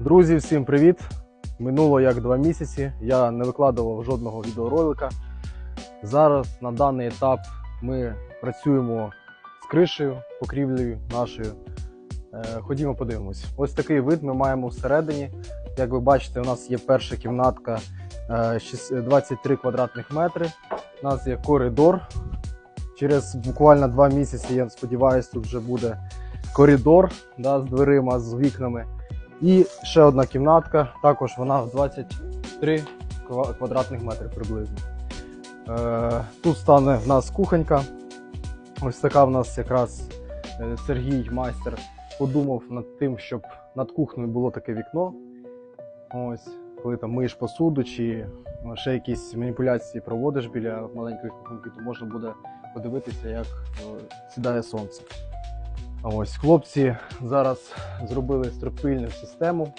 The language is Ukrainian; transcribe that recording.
Друзі, всім привіт! Минуло як два місяці. Я не викладував жодного відеоролика. Зараз на даний етап ми працюємо з кришею, покрівлею нашою. Е, Ходімо подивимось. Ось такий вид ми маємо всередині. Як ви бачите, у нас є перша кімнатка е, 23 квадратних метри. У нас є коридор. Через буквально два місяці, я сподіваюся, тут вже буде коридор да, з дверима, з вікнами. І ще одна кімнатка, також вона в 23 квадратних метри приблизно. Е, тут стане в нас кухонька. Ось така в нас якраз е, Сергій майстер подумав над тим, щоб над кухнею було таке вікно. Ось, коли там миєш посуду чи ну, ще якісь маніпуляції проводиш біля маленької кухоньки, то можна буде подивитися, як е, сідає сонце. Ось хлопці зараз зробили стропильну систему.